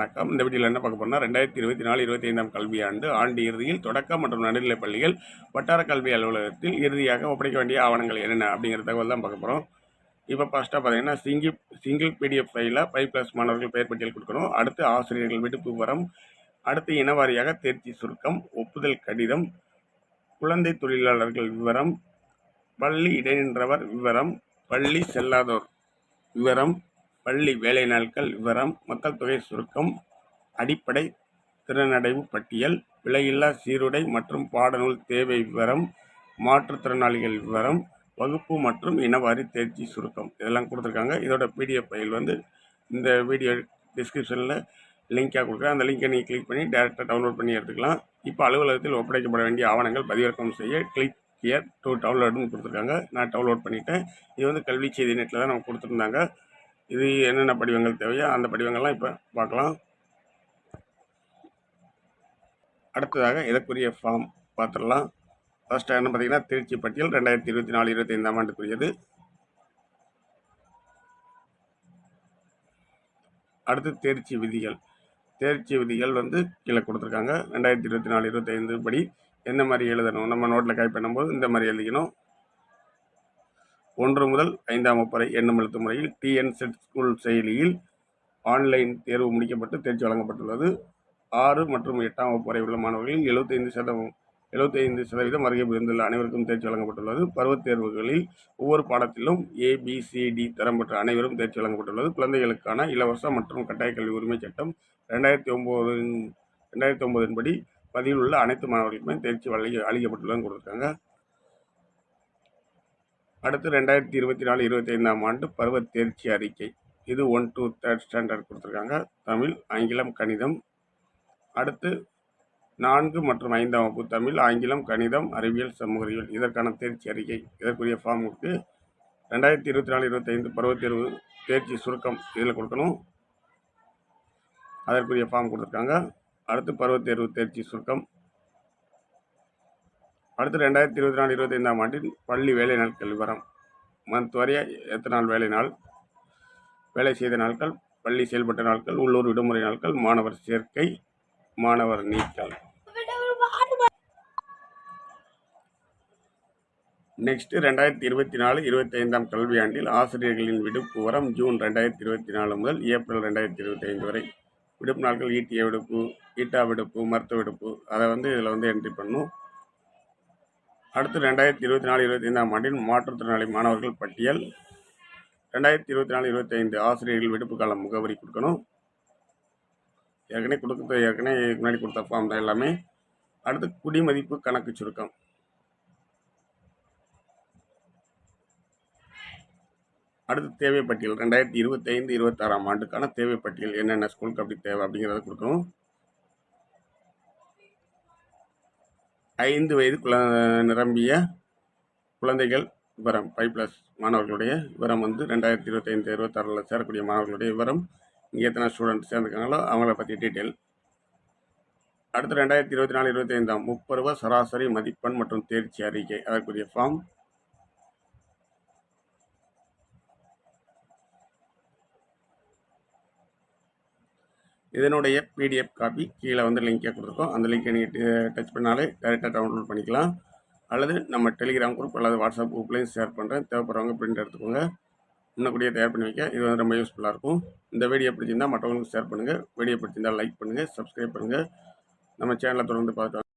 வணக்கம். இந்த வீடியோவில் என்ன பார்க்க போறோம்னா ரெண்டாயிரத்தி இருபத்தி நாலு இருபத்தி ஐந்தாம் கல்வியாண்டு ஆண்டு இறுதியில் தொடக்க மற்றும் நடுநிலைப் பள்ளிகள் வட்டார கல்வி அலுவலகத்தில் இறுதியாக ஒப்படைக்க வேண்டிய ஆவணங்கள் என்னென்ன அப்படிங்கிற தகவல் தான் பார்க்க போகிறோம் இப்போ ஃபஸ்ட்டாக பார்த்தீங்கன்னா சிங்கிள் சிங்கிள் பிடிஎஃப் ஃபைலில் ஃபைவ் ப்ளஸ் மாணவர்கள் பெயர் பட்டியல் கொடுக்கணும். அடுத்து ஆசிரியர்கள் விடுப்பு விவரம் அடுத்து இனவாரியாக தேர்ச்சி சுருக்கம் ஒப்புதல் கடிதம் குழந்தை தொழிலாளர்கள் விவரம் பள்ளி இடைநின்றவர் விவரம் பள்ளி செல்லாதோர் விவரம் பள்ளி வேலை நாட்கள் விவரம் மக்கள் தொகை சுருக்கம் அடிப்படை திறனடைவு பட்டியல் விலையில்லா சீருடை மற்றும் பாடநூல் தேவை விவரம் மாற்றுத்திறனாளிகள் விவரம் வகுப்பு மற்றும் இனவாரி தேர்ச்சி சுருக்கம் இதெல்லாம் கொடுத்துருக்காங்க. இதோட பிடிஎஃப் ஃபைல் வந்து இந்த வீடியோ டிஸ்கிரிப்ஷனில் லிங்காக கொடுக்குறேன். அந்த லிங்கை நீங்கள் கிளிக் பண்ணி டேரெக்டாக டவுன்லோட் பண்ணி எடுத்துக்கலாம். இப்போ அலுவலகத்தில் ஒப்படைக்கப்பட வேண்டிய ஆவணங்கள் பதிவிறக்கம் செய்ய கிளிக் ஹியர் டூ டவுன்லோடுன்னு கொடுத்துருக்காங்க. நான் டவுன்லோட் பண்ணிட்டேன். இது வந்து கல்வி செய்தி நெட்டில் தான் நம்ம கொடுத்துருந்தாங்க. இது என்னென்ன படிவங்கள் தேவையோ அந்த படிவங்கள்லாம் இப்போ பார்க்கலாம். அடுத்ததாக இதற்குரிய ஃபார்ம் பார்த்துடலாம். ஃபர்ஸ்ட் என்ன பார்த்தீங்கன்னா திருச்சி பட்டியல் ரெண்டாயிரத்தி இருபத்தி நாலு இருபத்தி ஐந்தாம் ஆண்டுக்குரியது. அடுத்து தேர்ச்சி விதிகள். தேர்ச்சி விதிகள் வந்து கீழே கொடுத்துருக்காங்க. ரெண்டாயிரத்தி இருபத்தி நாலு இருபத்தைந்து படி என்ன மாதிரி எழுதணும்? நம்ம நோட்டில் டைப் பண்ணும்போது இந்த மாதிரி எழுதிக்கணும். ஒன்று முதல் ஐந்தாம் வகுப்பறை எண்ணும் எழுத்து முறையில் டிஎன் செட் ஸ்கூல் செயலியில் ஆன்லைன் தேர்வு முடிக்கப்பட்டு தேர்ச்சி வழங்கப்பட்டுள்ளது. ஆறு மற்றும் எட்டாம் வகுப்பு வரை உள்ள மாணவர்களில் எழுபத்தைந்து சதவீதம் எழுபத்தைந்து சதவீதம் வருகை புரிந்துள்ள அனைவருக்கும் தேர்ச்சி வழங்கப்பட்டுள்ளது. பருவத் தேர்வுகளில் ஒவ்வொரு பாடத்திலும் ஏபிசிடி தரம் பெற்ற அனைவரும் தேர்ச்சி வழங்கப்பட்டுள்ளது. குழந்தைகளுக்கான இலவச மற்றும் கட்டாய கல்வி உரிமை சட்டம் ரெண்டாயிரத்தி ஒம்போதின் ரெண்டாயிரத்தி ஒம்போதின் படி பதிவில் உள்ள அனைத்து மாணவர்களுக்குமே தேர்ச்சி வழங்கி அளிக்கப்பட்டுள்ளதுன்னு கொடுத்துருக்காங்க. அடுத்து ரெண்டாயிரத்தி இருபத்தி நாலு இருபத்தி ஐந்தாம் ஆண்டு பருவத் தேர்ச்சி அறிக்கை. இது ஒன் டூ தேர்ட் ஸ்டாண்டர்ட் கொடுத்துருக்காங்க. தமிழ் ஆங்கிலம் கணிதம். அடுத்து நான்கு மற்றும் ஐந்தாம் வகுப்பு தமிழ் ஆங்கிலம் கணிதம் அறிவியல் சமூக அறிவியல். இதற்கான தேர்ச்சி அறிக்கை. இதற்குரிய ஃபார்முக்கு ரெண்டாயிரத்தி இருபத்தி நாலு இருபத்தைந்து பருவத் தேர்வு தேர்ச்சி சுருக்கம் இதில் கொடுக்கணும். அதற்குரிய ஃபார்ம் கொடுத்துருக்காங்க. அடுத்து பருவத் தேர்வு தேர்ச்சி சுருக்கம். அடுத்து ரெண்டாயிரத்தி இருபத்தி நாலு இருபத்தைந்தாம் ஆண்டின் பள்ளி வேலை நாட்கள் விவரம் மந்த் வரைய எத்தனை நாள் வேலை நாள்? வேலை செய்த நாட்கள் பள்ளி செயல்பட்ட நாட்கள் உள்ளூர் விடுமுறை நாட்கள் மாணவர் சேர்க்கை மாணவர் நீக்கல் நெக்ஸ்ட் ரெண்டாயிரத்தி இருபத்தி நாலு இருபத்தி ஐந்தாம் கல்வியாண்டில் ஆசிரியர்களின் விடுப்பு வரம் ஜூன் ரெண்டாயிரத்தி இருபத்தி நாலு முதல் ஏப்ரல் ரெண்டாயிரத்தி இருபத்தி ஐந்து வரை. விடுப்பு நாட்கள் ஈட்டிய விடுப்பு ஈட்டா விடுப்பு மருத்துவ விடுப்பு அதை வந்து இதில் வந்து என்ட்ரி பண்ணும். அடுத்து ரெண்டாயிரத்தி இருபத்தி நாலு இருபத்தி ஐந்தாம் ஆண்டின் மாற்றுத்திறனாளி மாணவர்கள் பட்டியல். ரெண்டாயிரத்தி இருபத்தி நாலு இருபத்தி ஐந்து ஆசிரியர்கள் விடுப்பு காலம் முகவரி கொடுக்கணும். ஏற்கனவே கொடுக்க ஏற்கனவே முன்னாடி கொடுத்த ஃபார்ம் தான் எல்லாமே. அடுத்து குடிமதிப்பு கணக்கு சுருக்கம். அடுத்து தேவை பட்டியல் ரெண்டாயிரத்தி இருபத்தைந்து இருபத்தாறாம் ஆண்டுக்கான தேவை பட்டியல் என்னென்ன ஸ்கூலுக்கு அப்படி தேவை அப்படிங்கிறத கொடுக்கணும். ஐந்து வயது குழ நிரம்பிய குழந்தைகள் விவரம். ஃபைவ் ப்ளஸ் மாணவர்களுடைய விவரம் வந்து ரெண்டாயிரத்தி இருபத்தைந்து இருபத்தாறில் சேரக்கூடிய மாணவர்களுடைய விவரம். இங்கே எத்தனை ஸ்டூடெண்ட் சேர்ந்துருக்காங்களோ அவங்கள பற்றி டீட்டெயில் அடுத்து ரெண்டாயிரத்தி இருபத்தி நாலு இருபத்தைந்தாம். முப்பது ரூபா சராசரி மதிப்பெண் மற்றும் தேர்ச்சி அறிக்கை. அதற்குரிய ஃபார்ம் இதனுடைய பிடிஎஃப் காப்பி கீழே வந்து லிங்கை கொடுத்துருக்கோம். அந்த லிங்கை நீங்கள் டச் பண்ணாலே டேரெக்டாக டவுன்லோட் பண்ணிக்கலாம். அல்லது நம்ம டெலிகிராம் குரூப் அல்லது வாட்ஸ்அப் குரூப்லேயும் ஷேர் பண்ணுறேன் தேவைப்படுறவங்க பிரிண்ட் எடுத்துக்கோங்க. முன்னக்கூடியே தயார் பண்ணி வைக்க. இது வந்து ரொம்ப யூஸ்ஃபுல்லாக இருக்கும். இந்த வீடியோ பிடிச்சிருந்தால் மற்றவங்களுக்கு ஷேர் பண்ணுங்கள் வீடியோ பிடிச்சிருந்தால் லைக் பண்ணுங்கள் சப்ஸ்கிரைப் பண்ணுங்கள் நம்ம சேனலை தொடர்ந்து பார்த்து